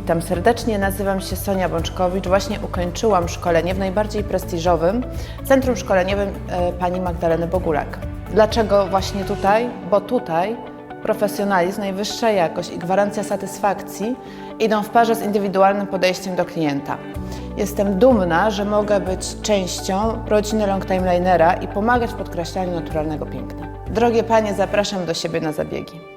Witam serdecznie, nazywam się Sonia Bączkowicz. Właśnie ukończyłam szkolenie w najbardziej prestiżowym Centrum Szkoleniowym e, pani Magdaleny Bogulak. Dlaczego właśnie tutaj? Bo tutaj profesjonalizm, najwyższa jakość i gwarancja satysfakcji idą w parze z indywidualnym podejściem do klienta. Jestem dumna, że mogę być częścią rodziny Longtimelinera i pomagać w podkreślaniu naturalnego piękna. Drogie panie, zapraszam do siebie na zabiegi.